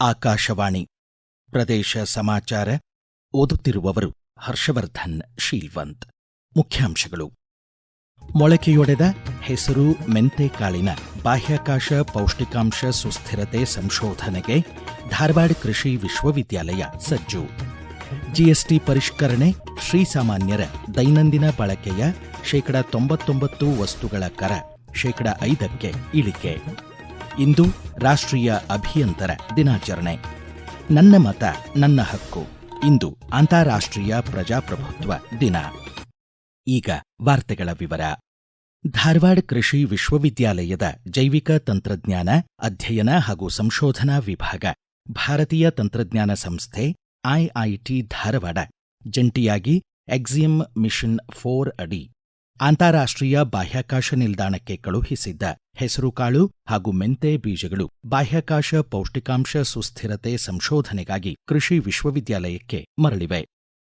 ಆಕಾಶವಾಣಿ ಪ್ರದೇಶ ಸಮಾಚಾರ ಓದುತ್ತಿರುವವರು ಹರ್ಷವರ್ಧನ್, ಶೀಲ್ವಂತ್. ಮುಖ್ಯಾಂಶಗಳು. ಮೊಳಕೆಯೊಡೆದ ಹೆಸರು ಮೆಂತೆಕಾಳಿನ ಬಾಹ್ಯಾಕಾಶ ಪೌಷ್ಟಿಕಾಂಶ ಸುಸ್ಥಿರತೆ ಸಂಶೋಧನೆಗೆ ಧಾರವಾಡ ಕೃಷಿ ವಿಶ್ವವಿದ್ಯಾಲಯ ಸಜ್ಜು. ಜಿಎಸ್ಟಿ ಪರಿಷ್ಕರಣೆ ಶ್ರೀಸಾಮಾನ್ಯರ ದೈನಂದಿನ ಬಳಕೆಯ ಶೇಕಡ ತೊಂಬತ್ತೊಂಬತ್ತು ವಸ್ತುಗಳ ಕರ, ಶೇಕಡ ಐದಕ್ಕೆ ಇಳಿಕೆ. ಇಂದು ರಾಷ್ಟ್ರೀಯ ಅಭಿಯಂತರ ದಿನಾಚರಣೆ. ನನ್ನ ಮತ, ನನ್ನ ಹಕ್ಕು. ಇಂದು ಅಂತಾರಾಷ್ಟ್ರೀಯ ಪ್ರಜಾಪ್ರಭುತ್ವ ದಿನ. ಈಗ ವಾರ್ತೆಗಳ ವಿವರ. ಧಾರವಾಡ ಕೃಷಿ ವಿಶ್ವವಿದ್ಯಾಲಯದ ಜೈವಿಕ ತಂತ್ರಜ್ಞಾನ ಅಧ್ಯಯನ ಹಾಗೂ ಸಂಶೋಧನಾ ವಿಭಾಗ, ಭಾರತೀಯ ತಂತ್ರಜ್ಞಾನ ಸಂಸ್ಥೆ ಐಐಟಿ ಧಾರವಾಡ, ಜಂಟಿಯಾಗಿ ಎಕ್ಸಿಯಂ ಮಿಷನ್ ಫೋರ್ ಅಡಿ, ಅಂತಾರಾಷ್ಟ್ರೀಯ ಬಾಹ್ಯಾಕಾಶ ನಿಲ್ದಾಣಕ್ಕೆ ಕಳುಹಿಸಿದ್ದ ಹೆಸರುಕಾಳು ಹಾಗೂ ಮೆಂತೆ ಬೀಜಗಳು ಬಾಹ್ಯಾಕಾಶ ಪೌಷ್ಟಿಕಾಂಶ ಸುಸ್ಥಿರತೆ ಸಂಶೋಧನೆಗಾಗಿ ಕೃಷಿ ವಿಶ್ವವಿದ್ಯಾಲಯಕ್ಕೆ ಮರಳಿವೆ.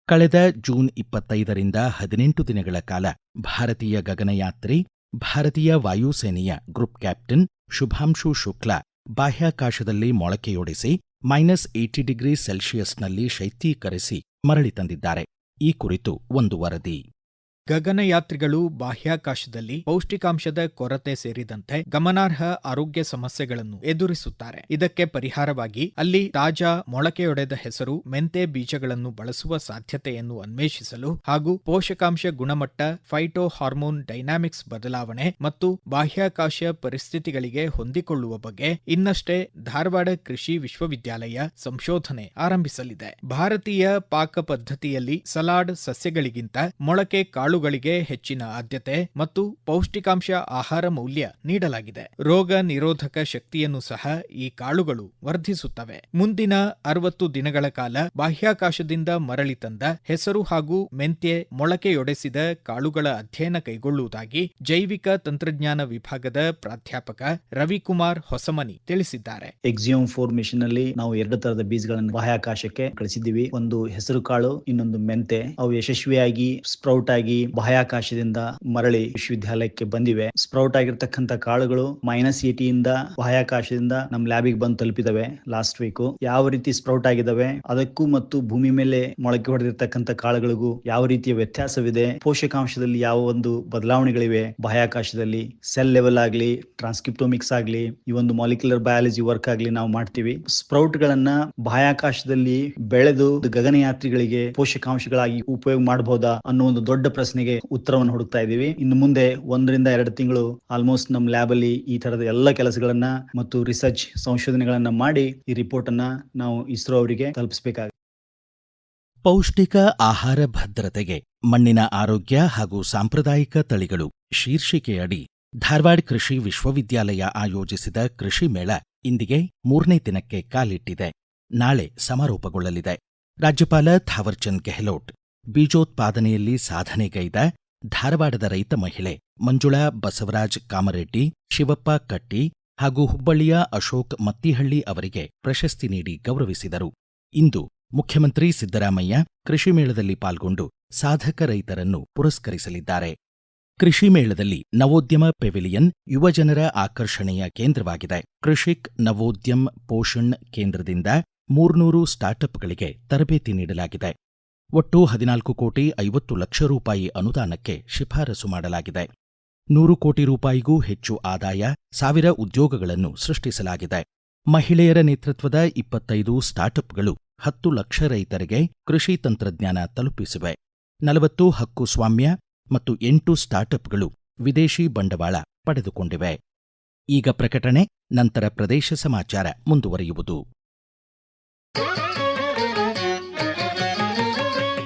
ಕಳೆದ ಜೂನ್ ಇಪ್ಪತ್ತೈದರಿಂದ ಹದಿನೆಂಟು ದಿನಗಳ ಕಾಲ ಭಾರತೀಯ ಗಗನಯಾತ್ರಿ, ಭಾರತೀಯ ವಾಯುಸೇನೆಯ ಗ್ರೂಪ್ ಕ್ಯಾಪ್ಟನ್ ಶುಭಾಂಶು ಶುಕ್ಲಾ ಬಾಹ್ಯಾಕಾಶದಲ್ಲಿ ಮೊಳಕೆಯೊಡೆಸಿ ಮೈನಸ್ ಏಯ್ಟಿ ಡಿಗ್ರಿ ಸೆಲ್ಸಿಯಸ್ನಲ್ಲಿ ಶೈತ್ಯೀಕರಿಸಿ ಮರಳಿ ತಂದಿದ್ದಾರೆ. ಈ ಕುರಿತು ಒಂದು ವರದಿ. ಗಗನಯಾತ್ರಿಗಳು ಬಾಹ್ಯಾಕಾಶದಲ್ಲಿ ಪೌಷ್ಟಿಕಾಂಶದ ಕೊರತೆ ಸೇರಿದಂತೆ ಗಮನಾರ್ಹ ಆರೋಗ್ಯ ಸಮಸ್ಯೆಗಳನ್ನು ಎದುರಿಸುತ್ತಾರೆ. ಇದಕ್ಕೆ ಪರಿಹಾರವಾಗಿ ಅಲ್ಲಿ ತಾಜಾ ಮೊಳಕೆಯೊಡೆದ ಹೆಸರು, ಮೆಂತೆ ಬೀಜಗಳನ್ನು ಬಳಸುವ ಸಾಧ್ಯತೆಯನ್ನು ಅನ್ವೇಷಿಸಲು ಹಾಗೂ ಪೋಷಕಾಂಶ ಗುಣಮಟ್ಟ ಫೈಟೋ ಹಾರ್ಮೋನ್ ಡೈನಾಮಿಕ್ಸ್ ಬದಲಾವಣೆ ಮತ್ತು ಬಾಹ್ಯಾಕಾಶ ಪರಿಸ್ಥಿತಿಗಳಿಗೆ ಹೊಂದಿಕೊಳ್ಳುವ ಬಗ್ಗೆ ಇನ್ನಷ್ಟೇ ಧಾರವಾಡ ಕೃಷಿ ವಿಶ್ವವಿದ್ಯಾಲಯ ಸಂಶೋಧನೆ ಆರಂಭಿಸಲಿದೆ. ಭಾರತೀಯ ಪಾಕ ಪದ್ಧತಿಯಲ್ಲಿ ಸಲಾಡ್ ಸಸ್ಯಗಳಿಗಿಂತ ಮೊಳಕೆ ಕಾಳುಗಳಿಗೆ ಹೆಚ್ಚಿನ ಆದ್ಯತೆ ಮತ್ತು ಪೌಷ್ಟಿಕಾಂಶ ಆಹಾರ ಮೌಲ್ಯ ನೀಡಲಾಗಿದೆ. ರೋಗ ನಿರೋಧಕ ಶಕ್ತಿಯನ್ನು ಸಹ ಈ ಕಾಳುಗಳು ವರ್ಧಿಸುತ್ತವೆ. ಮುಂದಿನ ಅರವತ್ತು ದಿನಗಳ ಕಾಲ ಬಾಹ್ಯಾಕಾಶದಿಂದ ಮರಳಿ ತಂದ ಹೆಸರು ಹಾಗೂ ಮೆಂತ್ಯೆ ಮೊಳಕೆಯೊಡೆಸಿದ ಕಾಳುಗಳ ಅಧ್ಯಯನ ಕೈಗೊಳ್ಳುವುದಾಗಿ ಜೈವಿಕ ತಂತ್ರಜ್ಞಾನ ವಿಭಾಗದ ಪ್ರಾಧ್ಯಾಪಕ ರವಿಕುಮಾರ್ ಹೊಸಮನಿ ತಿಳಿಸಿದ್ದಾರೆ. ಎಕ್ಸಿಯೋಮ್ ಫೋರ್ ಮಿಷನ್ ಅಲ್ಲಿ ನಾವು ಎರಡು ತರದ ಬೀಜಗಳನ್ನು ಬಾಹ್ಯಾಕಾಶಕ್ಕೆ ಕಳಿಸಿದ್ದೀವಿ. ಒಂದು ಹೆಸರು ಕಾಳು ಇನ್ನೊಂದು ಮೆಂತೆ ಅವು ಯಶಸ್ವಿಯಾಗಿ ಸ್ಪ್ರೌಟ್ ಆಗಿ ಬಾಹ್ಯಾಕಾಶದಿಂದ ಮರಳಿ ವಿಶ್ವವಿದ್ಯಾಲಯಕ್ಕೆ ಬಂದಿವೆ. ಸ್ಪ್ರೌಟ್ ಆಗಿರ್ತಕ್ಕಂಥ ಕಾಳುಗಳು ಮೈನಸ್ ಏಟಿಯಿಂದ ಬಾಹ್ಯಾಕಾಶದಿಂದ ನಮ್ ಲ್ಯಾಬಿಗೆ ಬಂದು ತಲುಪಿದವೆ ಲಾಸ್ಟ್ ವೀಕ್ ಯಾವ ರೀತಿ ಸ್ಪ್ರೌಟ್ ಆಗಿದವೆ, ಅದಕ್ಕೂ ಮತ್ತು ಭೂಮಿ ಮೇಲೆ ಮೊಳಕೆ ಹೊಡೆದಿರ್ತಕ್ಕಂಥ ಕಾಳುಗಳಿಗೂ ಯಾವ ರೀತಿಯ ವ್ಯತ್ಯಾಸವಿದೆ, ಪೋಷಕಾಂಶದಲ್ಲಿ ಯಾವ ಒಂದು ಬದಲಾವಣೆಗಳಿವೆ, ಬಾಹ್ಯಾಕಾಶದಲ್ಲಿ ಸೆಲ್ ಲೆವೆಲ್ ಆಗ್ಲಿ ಟ್ರಾನ್ಸ್ಕ್ರಿಪ್ಟೋಮಿಕ್ಸ್ ಆಗ್ಲಿ, ಈ ಒಂದು ಮಾಲಿಕ್ಯುಲರ್ ಬಯಾಲಜಿ ವರ್ಕ್ ಆಗ್ಲಿ ನಾವು ಮಾಡ್ತೀವಿ. ಸ್ಪ್ರೌಟ್ ಗಳನ್ನ ಬಾಹ್ಯಾಕಾಶದಲ್ಲಿ ಬೆಳೆದು ಗಗನಯಾತ್ರಿಗಳಿಗೆ ಪೋಷಕಾಂಶಗಳಾಗಿ ಉಪಯೋಗ ಮಾಡಬಹುದಾ ಅನ್ನೋ ಒಂದು ದೊಡ್ಡ ಪ್ರಶ್ನೆಗೆ ಉತ್ತರವನ್ನು ಹುಡುಕ್ತಾ ಇದ್ದೀವಿ. ಇನ್ನು ಮುಂದೆ ಒಂದರಿಂದ ಎರಡು ತಿಂಗಳು ಆಲ್ಮೋಸ್ಟ್ ನಮ್ಮ ಲ್ಯಾಬ್ ಅಲ್ಲಿ ಈ ತರದ ಎಲ್ಲ ಕೆಲಸಗಳನ್ನ ಮತ್ತು ರಿಸರ್ಚ್ ಸಂಶೋಧನೆಗಳನ್ನ ಮಾಡಿ ಈ ರಿಪೋರ್ಟ್ ಅನ್ನ ನಾವು ಇಸ್ರೋ ಅವರಿಗೆ ತಲುಪಿಸಬೇಕಾಗುತ್ತೆ. ಪೌಷ್ಟಿಕ ಆಹಾರ ಭದ್ರತೆಗೆ ಮಣ್ಣಿನ ಆರೋಗ್ಯ ಹಾಗೂ ಸಾಂಪ್ರದಾಯಿಕ ತಳಿಗಳು ಶೀರ್ಷಿಕೆಯಡಿ ಧಾರವಾಡ ಕೃಷಿ ವಿಶ್ವವಿದ್ಯಾಲಯ ಆಯೋಜಿಸಿದ ಕೃಷಿ ಮೇಳ ಇಂದಿಗೆ ಮೂರನೇ ದಿನಕ್ಕೆ ಕಾಲಿಟ್ಟಿದೆ. ನಾಳೆ ಸಮಾರೋಪಗೊಳ್ಳಲಿದೆ. ರಾಜ್ಯಪಾಲ ಥಾವರ್ಚಂದ್ ಗೆಹ್ಲೋಟ್ ಬೀಜೋತ್ಪಾದನೆಯಲ್ಲಿ ಸಾಧನೆಗೈದ ಧಾರವಾಡದ ರೈತ ಮಹಿಳೆ ಮಂಜುಳಾ ಬಸವರಾಜ್ ಕಾಮರೆಡ್ಡಿ, ಶಿವಪ್ಪ ಕಟ್ಟಿ ಹಾಗೂ ಹುಬ್ಬಳ್ಳಿಯ ಅಶೋಕ್ ಮತ್ತಿಹಳ್ಳಿ ಅವರಿಗೆ ಪ್ರಶಸ್ತಿ ನೀಡಿ ಗೌರವಿಸಿದರು. ಇಂದು ಮುಖ್ಯಮಂತ್ರಿ ಸಿದ್ದರಾಮಯ್ಯ ಕೃಷಿ ಮೇಳದಲ್ಲಿ ಪಾಲ್ಗೊಂಡು ಸಾಧಕ ರೈತರನ್ನು ಪುರಸ್ಕರಿಸಲಿದ್ದಾರೆ. ಕೃಷಿ ಮೇಳದಲ್ಲಿ ನವೋದ್ಯಮ ಪೆವಿಲಿಯನ್ ಯುವಜನರ ಆಕರ್ಷಣೆಯ ಕೇಂದ್ರವಾಗಿದೆ. ಕೃಷಿಕ್ ನವೋದ್ಯಮ್ ಪೋಷಣ್ ಕೇಂದ್ರದಿಂದ ಮೂರ್ನೂರು ಸ್ಟಾರ್ಟ್ಅಪ್ಗಳಿಗೆ ತರಬೇತಿ ನೀಡಲಾಗಿದೆ. ಒಟ್ಟು ಹದಿನಾಲ್ಕು ಕೋಟಿ ಐವತ್ತು ಲಕ್ಷ ರೂಪಾಯಿ ಅನುದಾನಕ್ಕೆ ಶಿಫಾರಸು ಮಾಡಲಾಗಿದೆ. ನೂರು ಕೋಟಿ ರೂಪಾಯಿಗೂ ಹೆಚ್ಚು ಆದಾಯ, ಸಾವಿರ ಉದ್ಯೋಗಗಳನ್ನು ಸೃಷ್ಟಿಸಲಾಗಿದೆ. ಮಹಿಳೆಯರ ನೇತೃತ್ವದ ಇಪ್ಪತ್ತೈದು ಸ್ಟಾರ್ಟ್ಅಪ್ಗಳು ಹತ್ತು ಲಕ್ಷ ರೈತರಿಗೆ ಕೃಷಿ ತಂತ್ರಜ್ಞಾನ ತಲುಪಿಸಿವೆ. ನಲವತ್ತು ಹಕ್ಕು ಸ್ವಾಮ್ಯ ಮತ್ತು ಎಂಟು ಸ್ಟಾರ್ಟ್ಅಪ್ಗಳು ವಿದೇಶಿ ಬಂಡವಾಳ ಪಡೆದುಕೊಂಡಿವೆ. ಈಗ ಪ್ರಕಟಣೆ, ನಂತರ ಪ್ರದೇಶ ಸಮಾಚಾರ ಮುಂದುವರಿಯುವುದು.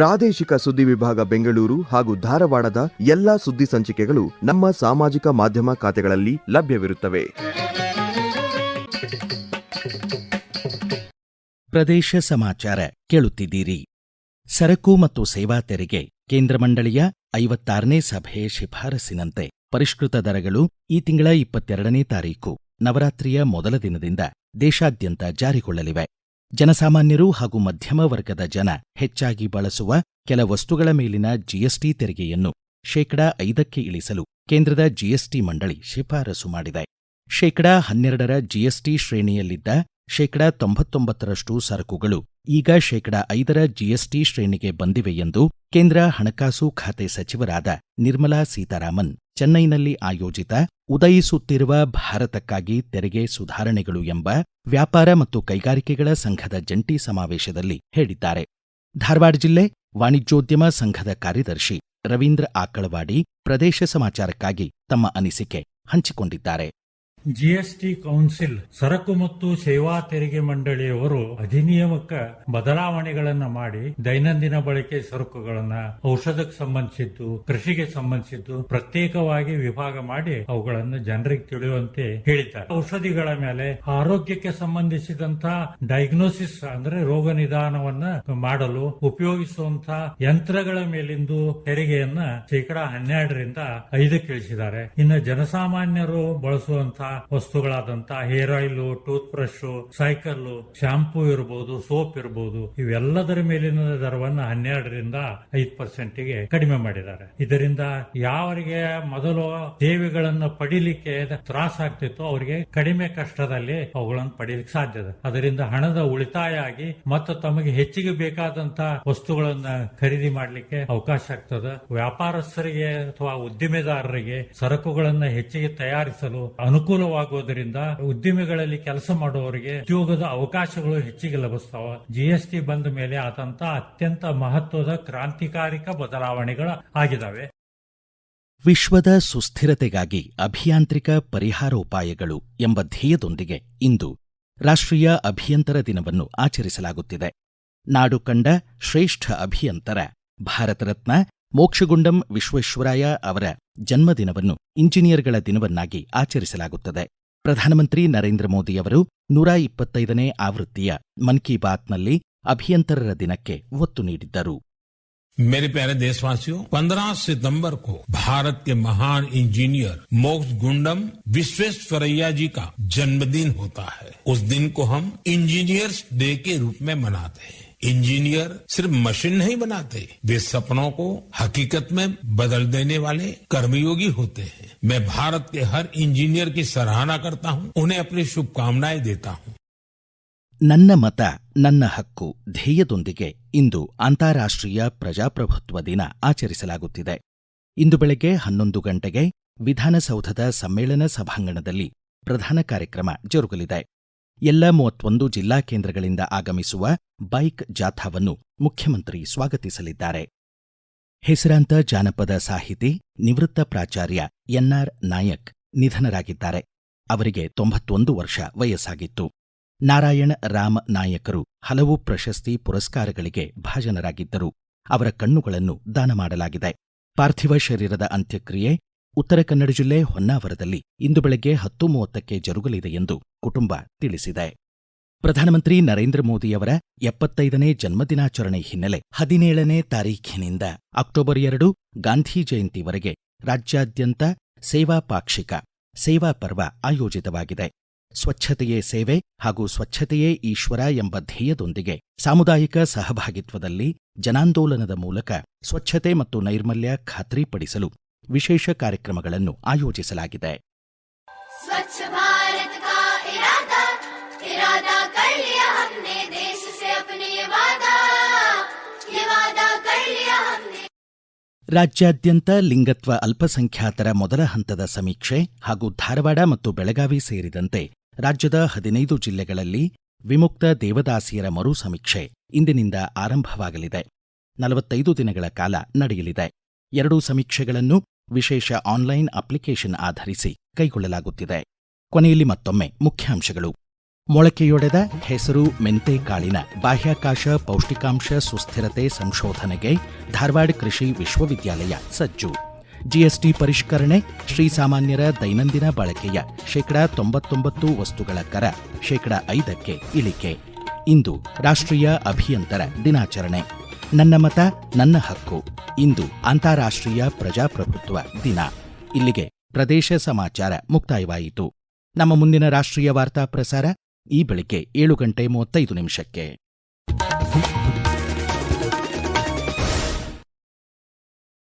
ಪ್ರಾದೇಶಿಕ ಸುದ್ದಿ ವಿಭಾಗ ಬೆಂಗಳೂರು ಹಾಗೂ ಧಾರವಾಡದ ಎಲ್ಲಾ ಸುದ್ದಿ ಸಂಚಿಕೆಗಳು ನಮ್ಮ ಸಾಮಾಜಿಕ ಮಾಧ್ಯಮ ಖಾತೆಗಳಲ್ಲಿ ಲಭ್ಯವಿರುತ್ತವೆ. ಪ್ರದೇಶ ಸಮಾಚಾರ ಕೇಳುತ್ತಿದ್ದೀರಿ. ಸರಕು ಮತ್ತು ಸೇವಾ ತೆರಿಗೆ ಕೇಂದ್ರ ಮಂಡಳಿಯ ಐವತ್ತಾರನೇ ಸಭೆ ಶಿಫಾರಸಿನಂತೆ ಪರಿಷ್ಕೃತ ದರಗಳು ಈ ತಿಂಗಳ ಇಪ್ಪತ್ತೆರಡನೇ ತಾರೀಕು, ನವರಾತ್ರಿಯ ಮೊದಲ ದಿನದಿಂದ ದೇಶಾದ್ಯಂತ ಜಾರಿಗೊಳ್ಳಲಿವೆ. ಜನಸಾಮಾನ್ಯರು ಹಾಗೂ ಮಧ್ಯಮ ವರ್ಗದ ಜನ ಹೆಚ್ಚಾಗಿ ಬಳಸುವ ಕೆಲ ವಸ್ತುಗಳ ಮೇಲಿನ ಜಿಎಸ್ಟಿ ತೆರಿಗೆಯನ್ನು ಶೇಕಡಾ ಐದಕ್ಕೆ ಇಳಿಸಲು ಕೇಂದ್ರದ ಜಿಎಸ್ಟಿ ಮಂಡಳಿ ಶಿಫಾರಸು ಮಾಡಿದೆ. ಶೇಕಡಾ ಹನ್ನೆರಡರ ಜಿಎಸ್ಟಿ ಶ್ರೇಣಿಯಲ್ಲಿದ್ದ ಶೇಕಡಾ ತೊಂಬತ್ತೊಂಬತ್ತರಷ್ಟು ಸರಕುಗಳು ಈಗ ಶೇಕಡಾ ಐದರ ಜಿಎಸ್ಟಿ ಶ್ರೇಣಿಗೆ ಬಂದಿವೆ ಎಂದು ಕೇಂದ್ರ ಹಣಕಾಸು ಖಾತೆ ಸಚಿವರಾದ ನಿರ್ಮಲಾ ಸೀತಾರಾಮನ್ ಚೆನ್ನೈನಲ್ಲಿ ಆಯೋಜಿತ ಉದಯಿಸುತ್ತಿರುವ ಭಾರತಕ್ಕಾಗಿ ತೆರಿಗೆ ಸುಧಾರಣೆಗಳು ಎಂಬ ವ್ಯಾಪಾರ ಮತ್ತು ಕೈಗಾರಿಕೆಗಳ ಸಂಘದ ಜಂಟಿ ಸಮಾವೇಶದಲ್ಲಿ ಹೇಳಿದ್ದಾರೆ. ಧಾರವಾಡ ಜಿಲ್ಲೆ ವಾಣಿಜ್ಯೋದ್ಯಮ ಸಂಘದ ಕಾರ್ಯದರ್ಶಿ ರವೀಂದ್ರ ಆಕಳವಾಡಿ ಪ್ರದೇಶ ಸಮಾಚಾರಕ್ಕಾಗಿ ತಮ್ಮ ಅನಿಸಿಕೆ ಹಂಚಿಕೊಂಡಿದ್ದಾರೆ. ಜಿಎಸ್ಟಿ ಕೌನ್ಸಿಲ್, ಸರಕು ಮತ್ತು ಸೇವಾ ತೆರಿಗೆ ಮಂಡಳಿಯವರು ಅಧಿನಿಯಮಕ್ಕ ಬದಲಾವಣೆಗಳನ್ನ ಮಾಡಿ ದೈನಂದಿನ ಬಳಕೆ ಸರಕುಗಳನ್ನ ಔಷಧಕ್ಕೆ ಸಂಬಂಧಿಸಿದ್ದು, ಕೃಷಿಗೆ ಸಂಬಂಧಿಸಿದ್ದು ಪ್ರತ್ಯೇಕವಾಗಿ ವಿಭಾಗ ಮಾಡಿ ಅವುಗಳನ್ನು ಜನರಿಗೆ ತಿಳಿಯುವಂತೆ ಹೇಳಿದ್ದಾರೆ. ಔಷಧಿಗಳ ಮೇಲೆ ಆರೋಗ್ಯಕ್ಕೆ ಸಂಬಂಧಿಸಿದಂತಹ ಡಯಾಗ್ನೋಸಿಸ್ ಅಂದ್ರೆ ರೋಗ ನಿಧಾನವನ್ನ ಮಾಡಲು ಉಪಯೋಗಿಸುವಂತಹ ಯಂತ್ರಗಳ ಮೇಲಿಂದು ತೆರಿಗೆಯನ್ನ ಶೇಕಡಾ ಹನ್ನೆರಡರಿಂದ ಐದಕ್ಕೆ ಇಳಿಸಿದ್ದಾರೆ ಇನ್ನು ಜನಸಾಮಾನ್ಯರು ಬಳಸುವಂತಹ ವಸ್ತುಗಳಾದಂತಹ hair oil toothbrush cycle shampoo ಇರಬಹುದು ಸೋಪ್ ಇರಬಹುದು ಇವೆಲ್ಲದರ ಮೇಲಿನ ದರವನ್ನು ಹನ್ನೆರಡರಿಂದ ಐದು ಪರ್ಸೆಂಟ್ಗೆ ಕಡಿಮೆ ಮಾಡಿದ್ದಾರೆ. ಇದರಿಂದ ಯಾವರಿಗೆ ಮೊದಲು ಸೇವೆಗಳನ್ನು ಪಡಿಲಿಕ್ಕೆ ತ್ರಾಸ ಆಗ್ತಿತ್ತು ಅವರಿಗೆ ಕಡಿಮೆ ಕಷ್ಟದಲ್ಲಿ ಅವುಗಳನ್ನು ಪಡೀಲಿಕ್ಕೆ ಸಾಧ್ಯ ಅದರಿಂದ ಹಣದ ಉಳಿತಾಯ ಆಗಿ ಮತ್ತು ತಮಗೆ ಹೆಚ್ಚಿಗೆ ಬೇಕಾದಂತ ವಸ್ತುಗಳನ್ನ ಖರೀದಿ ಮಾಡಲಿಕ್ಕೆ ಅವಕಾಶ ಆಗ್ತದ. ವ್ಯಾಪಾರಸ್ಥರಿಗೆ ಅಥವಾ ಉದ್ದಿಮೆದಾರರಿಗೆ ಸರಕುಗಳನ್ನ ಹೆಚ್ಚಿಗೆ ತಯಾರಿಸಲು ಅನುಕೂಲವಾಗುವುದರಿಂದ ಉದ್ದಿಮೆಗಳಲ್ಲಿ ಕೆಲಸ ಮಾಡುವವರಿಗೆ ಉದ್ಯೋಗದ ಅವಕಾಶಗಳು ಹೆಚ್ಚಿಗೆ ಲಭಿಸ್ತಾವ. ಜಿಎಸ್ಟಿ ಬಂದ ಮೇಲೆ ಆದಂತ ಅತ್ಯಂತ ಮಹತ್ವದ ಕ್ರಾಂತಿಕಾರಿಕ ಬದಲಾವಣೆಗಳು ಆಗಿದ್ದಾವೆ ವಿಶ್ವದ ಸುಸ್ಥಿರತೆಗಾಗಿ ಅಭಿಯಾಂತ್ರಿಕ ಪರಿಹಾರೋಪಾಯಗಳು ಎಂಬ ಧ್ಯೇಯದೊಂದಿಗೆ ಇಂದು ರಾಷ್ಟ್ರೀಯ ಅಭಿಯಂತರ ದಿನವನ್ನು ಆಚರಿಸಲಾಗುತ್ತಿದೆ. ನಾಡು ಕಂಡ ಶ್ರೇಷ್ಠ ಅಭಿಯಂತರ, ಭಾರತ ರತ್ನ ಮೋಕ್ಷಗುಂಡಂ ವಿಶ್ವೇಶ್ವರಾಯ ಅವರ ಜನ್ಮದಿನವನ್ನು ಇಂಜಿನಿಯರ್ಗಳ ದಿನವನ್ನಾಗಿ ಆಚರಿಸಲಾಗುತ್ತದೆ ಪ್ರಧಾನಮಂತ್ರಿ ನರೇಂದ್ರ ಮೋದಿಯವರು ನೂರ ಇಪ್ಪತ್ತೈದನೇ ಆವೃತ್ತಿಯ ಮನ್ ಕಿ ಬಾತ್ನಲ್ಲಿ ಅಭಿಯಂತರರ ದಿನಕ್ಕೆ ಒತ್ತು ನೀಡಿದ್ದರು मेरे प्यारे देशवासियों 15 सितंबर को भारत के महान इंजीनियर मोक्ष गुंडम विश्वेश्वरैया जी का जन्मदिन होता है उस दिन को हम इंजीनियर्स डे के रूप में मनाते हैं इंजीनियर सिर्फ मशीन नहीं बनाते वे सपनों को हकीकत में बदल देने वाले कर्मयोगी होते हैं मैं भारत के हर इंजीनियर की सराहना करता हूं उन्हें अपनी शुभकामनाएं देता हूं ನನ್ನ ಮತ ನನ್ನ ಹಕ್ಕು ಧ್ಯೇಯದೊಂದಿಗೆ ಇಂದು ಅಂತಾರಾಷ್ಟ್ರೀಯ ಪ್ರಜಾಪ್ರಭುತ್ವ ದಿನ ಆಚರಿಸಲಾಗುತ್ತಿದೆ ಇಂದು ಬೆಳಗ್ಗೆ ಹನ್ನೊಂದು ಗಂಟೆಗೆ ವಿಧಾನಸೌಧದ ಸಮ್ಮೇಳನ ಸಭಾಂಗಣದಲ್ಲಿ ಪ್ರಧಾನ ಕಾರ್ಯಕ್ರಮ ಜರುಗಲಿದೆ ಎಲ್ಲ ಮೂವತ್ತೊಂದು ಜಿಲ್ಲಾ ಕೇಂದ್ರಗಳಿಂದ ಆಗಮಿಸುವ ಬೈಕ್ ಜಾಥಾವನ್ನು ಮುಖ್ಯಮಂತ್ರಿ ಸ್ವಾಗತಿಸಲಿದ್ದಾರೆ. ಹೆಸರಾಂತ ಜಾನಪದ ಸಾಹಿತಿ, ನಿವೃತ್ತ ಪ್ರಾಚಾರ್ಯ ಎನ್ಆರ್ ನಾಯಕ್ ನಿಧನರಾಗಿದ್ದಾರೆ. ಅವರಿಗೆ ತೊಂಬತ್ತೊಂದು ವರ್ಷ ವಯಸ್ಸಾಗಿತ್ತು. ನಾರಾಯಣ ರಾಮ ನಾಯಕರು ಹಲವು ಪ್ರಶಸ್ತಿ ಪುರಸ್ಕಾರಗಳಿಗೆ ಭಾಜನರಾಗಿದ್ದರು. ಅವರ ಕಣ್ಣುಗಳನ್ನು ದಾನ ಮಾಡಲಾಗಿದೆ. ಪಾರ್ಥಿವ ಶರೀರದ ಅಂತ್ಯಕ್ರಿಯೆ ಉತ್ತರ ಕನ್ನಡ ಜಿಲ್ಲೆ ಹೊನ್ನಾವರದಲ್ಲಿ ಇಂದು ಬೆಳಗ್ಗೆ ಹತ್ತು ಮೂವತ್ತಕ್ಕೆ ಜರುಗಲಿದೆ ಎಂದು ಕುಟುಂಬ ತಿಳಿಸಿದೆ. ಪ್ರಧಾನಮಂತ್ರಿ ನರೇಂದ್ರ ಮೋದಿಯವರ ಎಪ್ಪತ್ತೈದನೇ ಜನ್ಮದಿನಾಚರಣೆ ಹಿನ್ನೆಲೆ ಹದಿನೇಳನೇ ತಾರೀಖಿನಿಂದ ಅಕ್ಟೋಬರ್ ಎರಡು ಗಾಂಧಿ ಜಯಂತಿವರೆಗೆ ರಾಜ್ಯಾದ್ಯಂತ ಸೇವಾ ಪಾಕ್ಷಿಕ, ಸೇವಾ ಪರ್ವ ಆಯೋಜಿತವಾಗಿದೆ. ಸ್ವಚ್ಛತೆಯೇ ಸೇವೆ ಹಾಗೂ ಸ್ವಚ್ಛತೆಯೇ ಈಶ್ವರ ಎಂಬ ಧ್ಯೇಯದೊಂದಿಗೆ ಸಾಮುದಾಯಿಕ ಸಹಭಾಗಿತ್ವದಲ್ಲಿ ಜನಾಂದೋಲನದ ಮೂಲಕ ಸ್ವಚ್ಛತೆ ಮತ್ತು ನೈರ್ಮಲ್ಯ ಖಾತ್ರಿಪಡಿಸಲು ವಿಶೇಷ ಕಾರ್ಯಕ್ರಮಗಳನ್ನು ಆಯೋಜಿಸಲಾಗಿದೆ. ರಾಜ್ಯಾದ್ಯಂತ ಲಿಂಗತ್ವ ಅಲ್ಪಸಂಖ್ಯಾತರ ಮೊದಲ ಹಂತದ ಸಮೀಕ್ಷೆ ಹಾಗೂ ಧಾರವಾಡ ಮತ್ತು ಬೆಳಗಾವಿ ಸೇರಿದಂತೆ ರಾಜ್ಯದ ಹದಿನೈದು ಜಿಲ್ಲೆಗಳಲ್ಲಿ ವಿಮುಕ್ತ ದೇವದಾಸಿಯರ ಮರು ಸಮೀಕ್ಷೆ ಇಂದಿನಿಂದ ಆರಂಭವಾಗಲಿದೆ. ನಲವತ್ತೈದು ದಿನಗಳ ಕಾಲ ನಡೆಯಲಿದೆ. ಎರಡೂ ಸಮೀಕ್ಷೆಗಳನ್ನು ವಿಶೇಷ ಆನ್ಲೈನ್ ಅಪ್ಲಿಕೇಶನ್ ಆಧರಿಸಿ ಕೈಗೊಳ್ಳಲಾಗುತ್ತಿದೆ. ಕೊನೆಯಲ್ಲಿ ಮತ್ತೊಮ್ಮೆ ಮುಖ್ಯಾಂಶಗಳು. ಮೊಳಕೆಯೊಡೆದ ಹೆಸರು ಮೆಂತೆ ಕಾಳಿನ ಬಾಹ್ಯಾಕಾಶ ಪೌಷ್ಟಿಕಾಂಶ ಸುಸ್ಥಿರತೆ ಸಂಶೋಧನೆಗೆ ಧಾರವಾಡ ಕೃಷಿ ವಿಶ್ವವಿದ್ಯಾಲಯ ಸಜ್ಜು. ಜಿಎಸ್ಟಿ ಪರಿಷ್ಕರಣೆ ಶ್ರೀಸಾಮಾನ್ಯರ ದೈನಂದಿನ ಬಳಕೆಯ ಶೇಕಡಾ ತೊಂಬತ್ತೊಂಬತ್ತು ವಸ್ತುಗಳ ಕರ, ಶೇಕಡಾ ಐದಕ್ಕೆ ಇಳಿಕೆ. ಇಂದು ರಾಷ್ಟ್ರೀಯ ಅಭಿಯಂತರ ದಿನಾಚರಣೆ. ನನ್ನ ಮತ, ನನ್ನ ಹಕ್ಕು. ಇಂದು ಅಂತಾರಾಷ್ಟ್ರೀಯ ಪ್ರಜಾಪ್ರಭುತ್ವ ದಿನ. ಇಲ್ಲಿಗೆ ಪ್ರದೇಶ ಸಮಾಚಾರ ಮುಕ್ತಾಯವಾಯಿತು. ನಮ್ಮ ಮುಂದಿನ ರಾಷ್ಟ್ರೀಯ ವಾರ್ತಾ ಪ್ರಸಾರ ಈ ಬೆಳಿಗ್ಗೆ ಏಳು ಗಂಟೆ ಮೂವತ್ತೈದು ನಿಮಿಷಕ್ಕೆ.